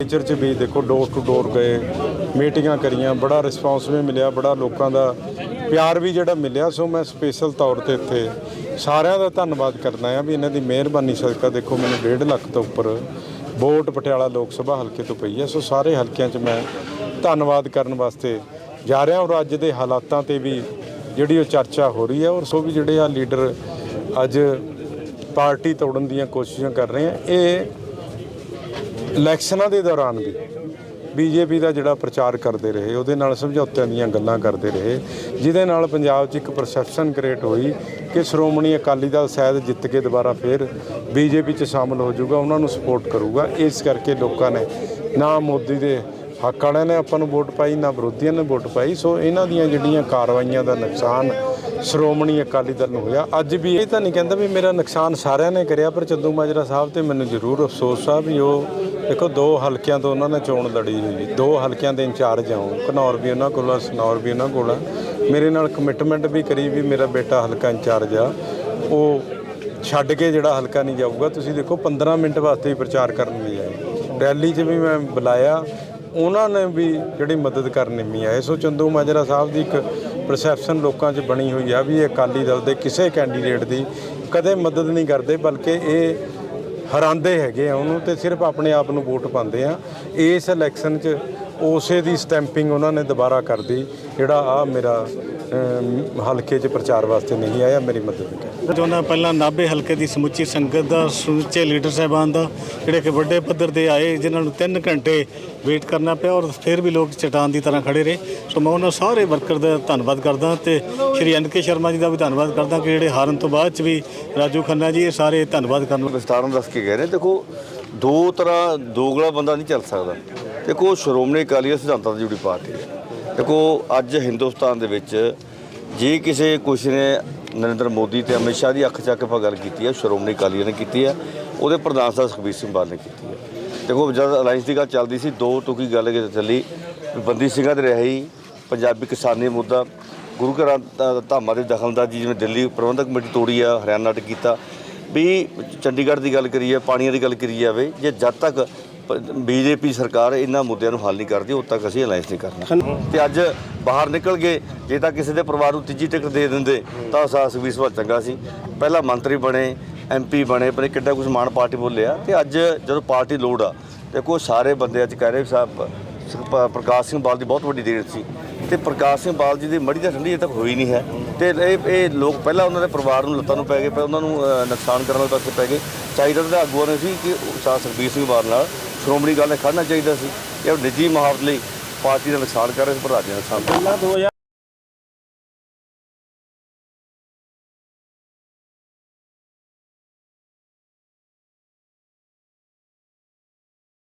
Nature 'ਚ ਵੀ ਦੇਖੋ door to door ਗਏ ਮੀਟਿੰਗਾਂ ਕਰੀਆਂ, ਬੜਾ ਰਿਸਪਾਂਸ ਵੀ ਮਿਲਿਆ, ਬੜਾ ਲੋਕਾਂ ਦਾ ਪਿਆਰ ਵੀ ਜਿਹੜਾ ਮਿਲਿਆ, ਸੋ ਮੈਂ ਸਪੈਸ਼ਲ ਤੌਰ ਤੇ ਇੱਥੇ ਸਾਰਿਆਂ ਦਾ ਧੰਨਵਾਦ ਕਰਦਾ ਆ ਵੀ ਇਹਨਾਂ ਦੀ ਮਿਹਰਬਾਨੀ ਸਦਕਾ ਦੇਖੋ ਮੈਨੂੰ 1.5 ਲੱਖ ਤੋਂ ਉੱਪਰ ਵੋਟ ਪਟਿਆਲਾ ਲੋਕ ਸਭਾ ਹਲਕੇ ਤੋਂ ਪਈ ਹੈ, ਸੋ ਸਾਰੇ ਹਲਕਿਆਂ 'ਚ ਮੈਂ ਧੰਨਵਾਦ ਕਰਨ ਵਾਸਤੇ ਜਾ ਰਿਹਾ ਔਰ ਅੱਜ ਦੇ ਹਾਲਾਤਾਂ ਤੇ ਵੀ ਜਿਹੜੀ ਉਹ ਚਰਚਾ ਹੋ ਰਹੀ ਹੈ ਔਰ ਸੋ ਵੀ ਜਿਹੜੇ ਆ ਲੀਡਰ ਅੱਜ ਪਾਰਟੀ ਤੋੜਨ ਦੀਆਂ ਕੋਸ਼ਿਸ਼ਾਂ ਕਰ ਰਹੇ ਆ, ਇਹ ਇਲੈਕਸ਼ਨਾਂ ਦੇ ਦੌਰਾਨ ਵੀ ਬੀਜੇਪੀ ਦਾ ਜਿਹੜਾ ਪ੍ਰਚਾਰ ਕਰਦੇ ਰਹੇ, ਉਹਦੇ ਨਾਲ ਸਮਝੌਤਿਆਂ ਦੀਆਂ ਗੱਲਾਂ ਕਰਦੇ ਰਹੇ, ਜਿਹਦੇ ਨਾਲ ਪੰਜਾਬ 'ਚ ਇੱਕ ਪਰਸੈਪਸ਼ਨ ਕ੍ਰੀਏਟ ਹੋਈ ਕਿ ਸ਼੍ਰੋਮਣੀ ਅਕਾਲੀ ਦਲ ਸ਼ਾਇਦ ਜਿੱਤ ਕੇ ਦੁਬਾਰਾ ਫਿਰ ਬੀਜੇਪੀ 'ਚ ਸ਼ਾਮਲ ਹੋ ਜਾਊਗਾ, ਉਹਨਾਂ ਨੂੰ ਸਪੋਰਟ ਕਰੂਗਾ। ਇਸ ਕਰਕੇ ਲੋਕਾਂ ਨੇ ਨਾ ਮੋਦੀ ਦੇ ਹੱਕ ਵਾਲਿਆਂ ਨੇ ਆਪਾਂ ਨੂੰ ਵੋਟ ਪਾਈ, ਨਾ ਵਿਰੋਧੀਆਂ ਨੇ ਵੋਟ ਪਾਈ। ਸੋ ਇਹਨਾਂ ਦੀਆਂ ਜਿਹੜੀਆਂ ਕਾਰਵਾਈਆਂ ਦਾ ਨੁਕਸਾਨ ਸ਼੍ਰੋਮਣੀ ਅਕਾਲੀ ਦਲ ਨੂੰ ਹੋਇਆ। ਅੱਜ ਵੀ ਇਹ ਤਾਂ ਨਹੀਂ ਕਹਿੰਦਾ ਵੀ ਮੇਰਾ ਨੁਕਸਾਨ ਸਾਰਿਆਂ ਨੇ ਕਰਿਆ, ਪਰ ਚੰਦੂ ਮਾਜਰਾ ਸਾਹਿਬ ਤੇ ਮੈਨੂੰ ਜ਼ਰੂਰ ਅਫਸੋਸ ਆ ਵੀ ਉਹ ਦੇਖੋ, ਦੋ ਹਲਕਿਆਂ ਤੋਂ ਉਹਨਾਂ ਨੇ ਚੋਣ ਲੜੀ ਹੋਈ ਦੋ ਹਲਕਿਆਂ ਦੇ ਇੰਚਾਰਜ ਆ ਉਹ। ਘਨੌਰ ਵੀ ਉਹਨਾਂ ਕੋਲ ਆ, ਸਨੌਰ ਵੀ ਉਹਨਾਂ ਕੋਲ ਆ। ਮੇਰੇ ਨਾਲ ਕਮਿਟਮੈਂਟ ਵੀ ਕਰੀ ਵੀ ਮੇਰਾ ਬੇਟਾ ਹਲਕਾ ਇੰਚਾਰਜ ਆ। ਉਹ ਛੱਡ ਕੇ ਜਿਹੜਾ ਹਲਕਾ ਨਹੀਂ ਜਾਊਗਾ, ਤੁਸੀਂ ਦੇਖੋ 15 ਮਿੰਟ ਵਾਸਤੇ ਹੀ ਪ੍ਰਚਾਰ ਕਰਨ ਲਈ ਆਏ। ਰੈਲੀ 'ਚ ਵੀ ਮੈਂ ਬੁਲਾਇਆ। ਉਹਨਾਂ ਨੇ ਵੀ ਜਿਹੜੀ ਮਦਦ ਕਰਨ ਵੀ ਆਏ ਸੋ ਚੰਦੂ ਮਾਜਰਾ ਸਾਹਿਬ ਦੀ ਇੱਕ ਪਰਸੈਪਸ਼ਨ ਲੋਕਾਂ 'ਚ ਬਣੀ ਹੋਈ ਆ ਵੀ ਇਹ ਅਕਾਲੀ ਦਲ ਦੇ ਕਿਸੇ ਕੈਂਡੀਡੇਟ ਦੀ ਕਦੇ ਮਦਦ ਨਹੀਂ ਕਰਦੇ, ਬਲਕਿ ਇਹ ਹਰਾਉਂਦੇ ਹੈਗੇ ਆ ਉਹਨੂੰ ਤੇ ਸਿਰਫ ਆਪਣੇ ਆਪ ਨੂੰ ਵੋਟ ਪਾਉਂਦੇ ਆ। ਇਸ ਇਲੈਕਸ਼ਨ 'ਚ ਉਸੇ ਦੀ ਸਟੈਂਪਿੰਗ ਉਹਨਾਂ ਨੇ ਦੁਬਾਰਾ ਕਰਦੀ ਜਿਹੜਾ ਆ ਮੇਰਾ ਹਲਕੇ 'ਚ ਪ੍ਰਚਾਰ ਵਾਸਤੇ ਨਹੀਂ ਆਇਆ ਮੇਰੀ ਮਦਦ ਕਰ। ਚਾਹੁੰਦਾ ਪਹਿਲਾਂ ਨਾਭੇ ਹਲਕੇ ਦੀ ਸਮੁੱਚੀ ਸੰਗਤ ਦਾ ਸਮੁੱਚੇ ਲੀਡਰ ਸਾਹਿਬਾਨ ਦਾ ਜਿਹੜੇ ਕਿ ਵੱਡੇ ਪੱਧਰ ਤੇ ਆਏ ਜਿਨ੍ਹਾਂ ਨੂੰ 3 ਘੰਟੇ ਵੇਟ ਕਰਨਾ ਪਿਆ ਔਰ ਫਿਰ ਵੀ ਲੋਕ ਚਟਾਨ ਦੀ ਤਰ੍ਹਾਂ ਖੜੇ ਰਹੇ। ਸੋ ਮੈਂ ਉਹਨਾਂ ਸਾਰੇ ਵਰਕਰ ਦਾ ਧੰਨਵਾਦ ਕਰਦਾ ਤੇ ਸ਼੍ਰੀ ਐਨ ਕੇ ਸ਼ਰਮਾ ਜੀ ਦਾ ਵੀ ਧੰਨਵਾਦ ਕਰਦਾ ਕਿ ਜਿਹੜੇ ਹਾਰਨ ਤੋਂ ਬਾਅਦ ਚ ਵੀ ਰਾਜੂ ਖੰਨਾ ਜੀ ਇਹ ਸਾਰੇ ਧੰਨਵਾਦ ਕਰਨ ਵਿਸਤਾਰ ਨਾਲ ਦੱਸ ਕੇ ਗਏ ਨੇ। ਦੇਖੋ ਦੋ ਤਰ੍ਹਾਂ ਦੋਗਲਾ ਬੰਦਾ ਨਹੀਂ ਚੱਲ ਸਕਦਾ। ਦੇਖੋ, ਸ਼੍ਰੋਮਣੀ ਅਕਾਲੀ ਸਿਧਾਂਤਾਂ ਦੀ ਜੁੜੀ ਪਾਰਟੀ ਹੈ। ਦੇਖੋ, ਅੱਜ ਹਿੰਦੁਸਤਾਨ ਦੇ ਵਿੱਚ ਜੇ ਕਿਸੇ, ਕੁਛ ਨੇ ਨਰਿੰਦਰ ਮੋਦੀ ਤੇ ਅਮਿਤ ਸ਼ਾਹ ਦੀ ਅੱਖ ਚੱਕ ਕੇ ਆਪਾਂ ਗੱਲ ਕੀਤੀ ਹੈ, ਸ਼੍ਰੋਮਣੀ ਅਕਾਲੀ ਨੇ ਕੀਤੀ ਹੈ, ਉਹਦੇ ਪ੍ਰਧਾਨ ਸਾਹਿਬ ਸੁਖਬੀਰ ਸਿੰਘ ਬਾਦਲ ਨੇ ਕੀਤੀ ਹੈ। ਦੇਖੋ, ਜਦ ਅਲਾਈਅੰਸ ਦੀ ਗੱਲ ਚੱਲਦੀ ਸੀ, ਦੋ ਟੁਕੀ ਗੱਲ ਕਿ ਚੱਲੀ, ਬੰਦੀ ਸਿੰਘਾਂ ਦੇ ਰਿਹਾਈ ਪੰਜਾਬੀ ਕਿਸਾਨੀ ਮੁੱਦਾ, ਗੁਰੂ ਘਰਾਂ ਧਾਮਾਂ ਦੇ ਦਖਲਅੰਦਾਜ਼ੀ, ਜਿਵੇਂ ਦਿੱਲੀ ਪ੍ਰਬੰਧਕ ਕਮੇਟੀ ਤੋੜੀ ਆ, ਹਰਿਆਣਾ ਨਾਟਕ ਕੀਤਾ, ਵੀ ਚੰਡੀਗੜ੍ਹ ਦੀ ਗੱਲ ਕਰੀਏ ਪਾਣੀਆਂ ਦੀ ਗੱਲ ਕਰੀ ਜਾਵੇ, ਜੇ ਜਦ ਤੱਕ ਬੀਜੇਪੀ ਸਰਕਾਰ ਇਹਨਾਂ ਮੁੱਦਿਆਂ ਨੂੰ ਹੱਲ ਨਹੀਂ ਕਰਦੀ ਉਦੋਂ ਤੱਕ ਅਸੀਂ ਅਲਾਈਅੰਸ ਨਹੀਂ ਕਰਨਾ। ਤੇ ਅੱਜ ਬਾਹਰ ਨਿਕਲ ਗਏ, ਜੇ ਤਾਂ ਕਿਸੇ ਦੇ ਪਰਿਵਾਰ ਨੂੰ ਤੀਜੀ ਟਿਕਟ ਦੇ ਦਿੰਦੇ, ਤਾਂ ਸਾਸ ਵੀ ਸਵਾ ਚੰਗਾ ਸੀ। ਪਹਿਲਾਂ ਮੰਤਰੀ ਬਣੇ ਐਮਪੀ ਬਣੇ, ਪਰ ਕਿੱਡਾ ਕੁਝ ਮਾਨ ਪਾਰਟੀ ਬੋਲਿਆ ਤੇ ਅੱਜ ਜਦੋਂ ਪਾਰਟੀ ਲੋੜ ਆ ਦੇਖੋ ਸਾਰੇ ਬੰਦੇ ਅੱਜ ਕਹਿ ਰਹੇ ਵੀ ਸਾਹਿਬ ਪ੍ਰਕਾਸ਼ ਸਿੰਘ ਬਾਲ ਦੀ ਬਹੁਤ ਵੱਡੀ ਦੇਣ ਸੀ। ਤੇ ਪ੍ਰਕਾਸ਼ ਸਿੰਘ ਬਾਲ ਜੀ ਦੀ ਮੜੀ ਤਾਂ ਠੰਡੀ ਅਜੇ ਤੱਕ ਹੋਈ ਨਹੀਂ ਹੈ। ਤੇ ਇਹ ਇਹ ਲੋਕ ਪਹਿਲਾਂ ਉਹਨਾਂ ਦੇ ਪਰਿਵਾਰ ਨੂੰ ਲੱਤਾਂ ਨੂੰ ਪੈ ਗਏ, ਪਰ ਉਹਨਾਂ ਨੂੰ ਨੁਕਸਾਨ ਕਰਨ ਵਾਲੇ ਪਾਸੇ ਪੈ ਗਏ। ਚਾਹੀਦਾ ਤਾਂ ਆਗੂਆਂ ਨੇ ਸੀ ਕਿ ਸਾ ਸੁਖਬੀਰ ਸਿੰਘ ਬਾਲ ਨਾਲ ਸ਼੍ਰੋਮਣੀ ਗੱਲ ਨੇ ਖੜਨਾ ਚਾਹੀਦਾ ਸੀ। ਇਹ ਨਿੱਜੀ ਮੁਹਾਵਤ ਲਈ ਪਾਰਟੀ ਦਾ ਨੁਕਸਾਨ ਕਰ ਰਹੇ ਸੀ ਪਰ ਰਾਜ ਦਾ ਨੁਕਸਾਨ